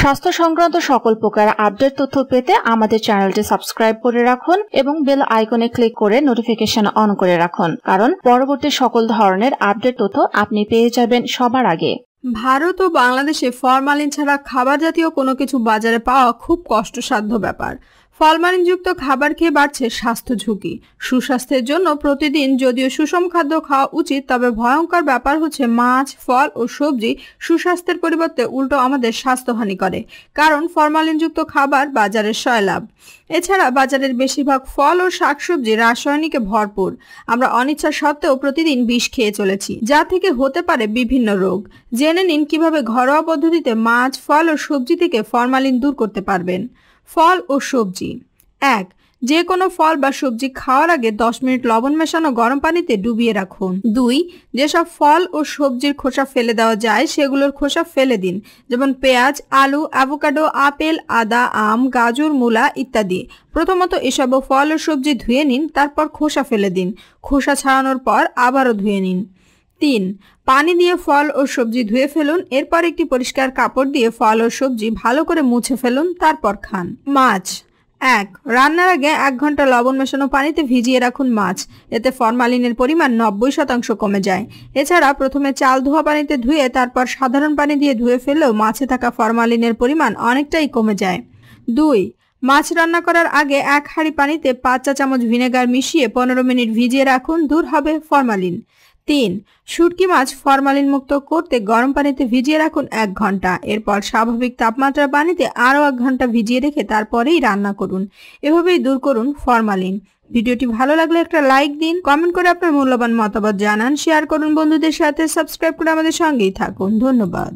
স্বাস্থ্য সংক্রান্ত সকল প্রকার আপডেট তথ্য পেতে আমাদের চ্যানেলটি সাবস্ক্রাইব করে রাখুন এবং বেল আইকনে ক্লিক করে নোটিফিকেশন অন করে রাখুন। কারণ পরবর্তী সকল ধরনের আপডেট তথ্য আপনি পেয়ে যাবেন সবার আগে। ভারত ও বাংলাদেশে ফরমালিন ছাড়া খাবার জাতীয় কোনো কিছু বাজারে পাওয়া খুব কষ্টসাধ্য ব্যাপার। ফরমালিনযুক্ত খাবার খেয়ে বাড়ছে স্বাস্থ্য ঝুঁকি। সুস্বাস্থ্যের জন্য প্রতিদিন যদিও সুষম খাদ্য খাওয়া উচিত, তবে ভয়ঙ্কর ব্যাপার হচ্ছে মাছ, ফল ও সবজি সুস্বাস্থ্যের পরিবর্তে উল্টো আমাদের স্বাস্থ্যহানি করে, কারণ ফরমালিনযুক্ত খাবার বাজারের সয়লাভ এছাড়া বাজারের বেশিরভাগ ফল ও শাকসবজি রাসায়নিকে ভরপুর। আমরা অনিচ্ছা সত্ত্বেও প্রতিদিন বিষ খেয়ে চলেছি, যা থেকে হতে পারে বিভিন্ন রোগ। জেনে নিন কীভাবে ঘরোয়া পদ্ধতিতে মাছ, ফল ও সবজি থেকে ফরমালিন দূর করতে পারবেন। ফল ও সবজি। এক যে কোনো ফল বা সবজি খাওয়ার আগে দশ মিনিট লবণ মেশানো গরম পানিতে ডুবিয়ে রাখুন। দুই, যেসব ফল ও সবজির খোসা ফেলে দেওয়া যায়, সেগুলোর খোসা ফেলে দিন। যেমন পেঁয়াজ, আলু, অ্যাভোকাডো, আপেল, আদা, আম, গাজর, মূলা ইত্যাদি। প্রথমত এসব ফল ও সবজি ধুয়ে নিন, তারপর খোসা ফেলে দিন। খোসা ছাড়ানোর পর আবারও ধুয়ে নিন। তিন, পানি দিয়ে ফল ও সবজি ধুয়ে ফেলুন, এরপর একটি পরিষ্কার কাপড় দিয়ে ফল ও সবজি ভালো করে মুছে ফেলুন, তারপর খান। মাছ, এক, রান্নার আগে এক ঘণ্টা লবণ মেশানো পানিতে ভিজিয়ে রাখুন মাছ, এতে ফরমালিনের পরিমাণ নব্বই শতাংশ কমে যায়। এছাড়া প্রথমে চাল ধোয়া পানিতে ধুয়ে, তারপর সাধারণ পানি দিয়ে ধুয়ে ফেললেও মাছে থাকা ফরমালিনের পরিমাণ অনেকটাই কমে যায়। দুই, মাছ রান্না করার আগে এক হাঁড়ি পানিতে পাঁচ চা চামচ ভিনেগার মিশিয়ে পনেরো মিনিট ভিজিয়ে রাখুন, দূর হবে ফরমালিন। তিন। শুটকি মাছ ফরমালিন মুক্ত করতে গরম পানিতে ভিজিয়ে রাখুন এক ঘণ্টা। এরপর স্বাভাবিক তাপমাত্রার পানিতে আরও এক ঘণ্টা ভিজিয়ে রেখে তারপরেই রান্না করুন। এভাবেই দূর করুন ফরমালিন। ভিডিওটি ভালো লাগলে একটা লাইক দিন, কমেন্ট করে আপনার মূল্যবান মতামত জানান, শেয়ার করুন বন্ধুদের সাথে, সাবস্ক্রাইব করে আমাদের সঙ্গেই থাকুন। ধন্যবাদ।